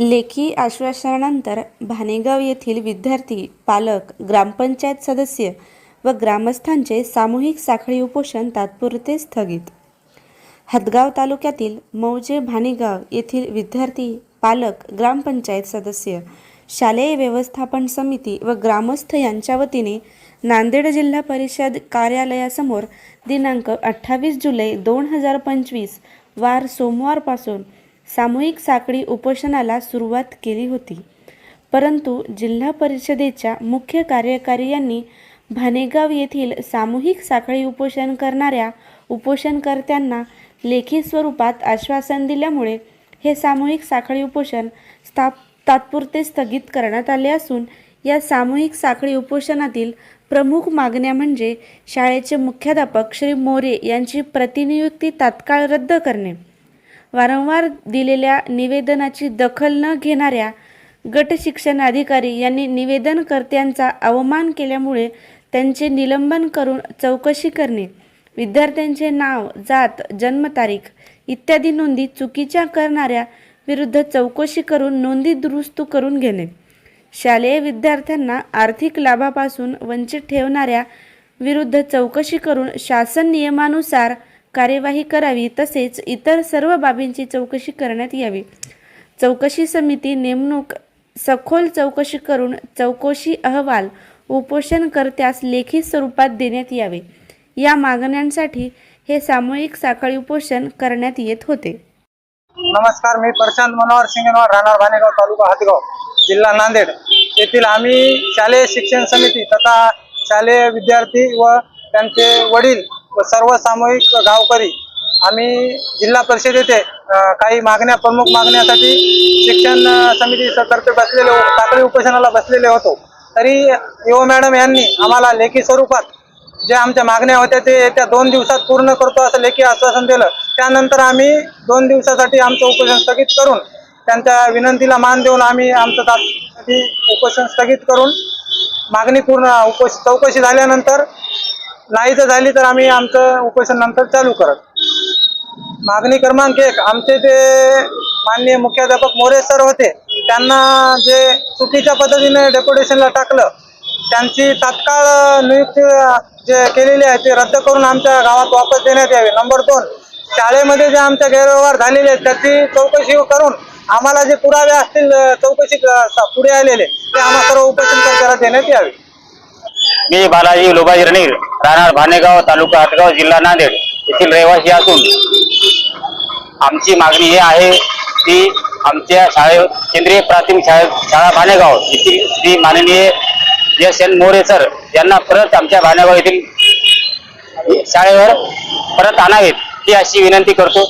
लेखी आश्वासनानंतर भानेगाव येथील विद्यार्थी पालक ग्रामपंचायत सदस्य व ग्रामस्थांचे सामूहिक साखळी उपोषण तात्पुरते स्थगित. हदगाव तालुक्यातील मौजे भानेगाव येथील विद्यार्थी पालक ग्रामपंचायत सदस्य शालेय व्यवस्थापन समिती व ग्रामस्थ यांच्या वतीने नांदेड जिल्हा परिषद कार्यालयासमोर दिनांक अठ्ठावीस जुलै दोन हजार पंचवीस वार सोमवारपासून सामूहिक साखळी उपोषणाला सुरुवात केली होती. परंतु जिल्हा परिषदेच्या मुख्य कार्यकारी यांनी भानेगाव येथील सामूहिक साखळी उपोषण करणाऱ्या उपोषणकर्त्यांना लेखी स्वरूपात आश्वासन दिल्यामुळे हे सामूहिक साखळी उपोषण स्थाप तात्पुरते स्थगित करण्यात आले असून या सामूहिक साखळी उपोषणातील प्रमुख मागण्या म्हणजे शाळेचे मुख्याध्यापक श्री मोरे यांची प्रतिनियुक्ती तात्काळ रद्द करणे. वारंवार दिलेल्या निवेदनाची दखल न घेणाऱ्या गट शिक्षण अधिकारी यांनी निवेदनकर्त्यांचा अवमान केल्यामुळे त्यांचे निलंबन करून चौकशी करणे विद्यार्थ्यांचे नाव जात जन्मतारीख इत्यादी नोंदी चुकीच्या करणाऱ्या विरुद्ध चौकशी करून नोंदी दुरुस्त करून घेणे. शालेय विद्यार्थ्यांना आर्थिक लाभापासून वंचित ठेवणाऱ्या विरुद्ध चौकशी करून शासन नियमानुसार कार्यवाही करावी तसेच इतर सर्व बाबींची चौकशी करण्यात यावी. चौकशी समिती नेमणूक सखोल चौकशी करून चौकशी अहवाल उपोषणकर्त्यास लेखी स्वरूपात देण्यात यावे. या मागण्यांसाठी हे सामूहिक साखळी उपोषण करण्यात येत होते. नमस्कार मी प्रशांत मनोहर सिंगनवार राहणार भानेगाव तालुका हातगाव जिल्हा नांदेड. येथील आम्ही शालेय शिक्षण समिती तथा शालेय विद्यार्थी व त्यांचे वडील व सर्व सामूहिक गावकरी आम्ही जिल्हा परिषद येथे काही मागण्या प्रमुख मागण्यासाठी शिक्षण समितीतर्फे बसलेले साखळी उपोषणाला बसलेले होतो. तरी युवा मॅडम यांनी आम्हाला लेखी स्वरूपात जे आमच्या मागण्या होत्या ते येत्या दोन दिवसात पूर्ण करतो असं लेखी आश्वासन दिलं. त्यानंतर आम्ही दोन दिवसासाठी आमचं उपोषण स्थगित करून त्यांच्या विनंतीला मान देऊन आम्ही आमचं तात्पुरती उपोषण स्थगित करून मागणी पूर्ण उपोष चौकशी झाल्यानंतर नाही जर झाली तर आम्ही आमचं उपोषण नंतर चालू करत. मागणी क्रमांक एक आमचे जे माननीय मुख्याध्यापक मोरे सर होते त्यांना जे चुकीच्या पद्धतीने डेप्युटेशनला टाकलं त्यांची तात्काळ नियुक्ती जे केलेली आहे ते रद्द करून आमच्या गावात वापस देण्यात यावे. नंबर दोन शाळेमध्ये जे आमच्या गैरव्यवहार झालेले आहेत त्याची चौकशी करून आम्हाला जे पुरावे असतील चौकशी पुढे आलेले ते आम्हाला सर्व उपोषणकर्त्याला देण्यात यावे. मी बालाजी लोबाजी रणीर. राहणार भानेगाव तालुका हातगाव जिल्हा नांदेड येथील रहिवासी असून आमची मागणी ही आहे की आमच्या शाळे केंद्रीय प्राथमिक शाळे शाळा भानेगाव येथील श्री माननीय एस एन मोरे सर यांना परत आमच्या भानेगाव येथील शाळेवर परत आणावेत ही अशी विनंती करतो.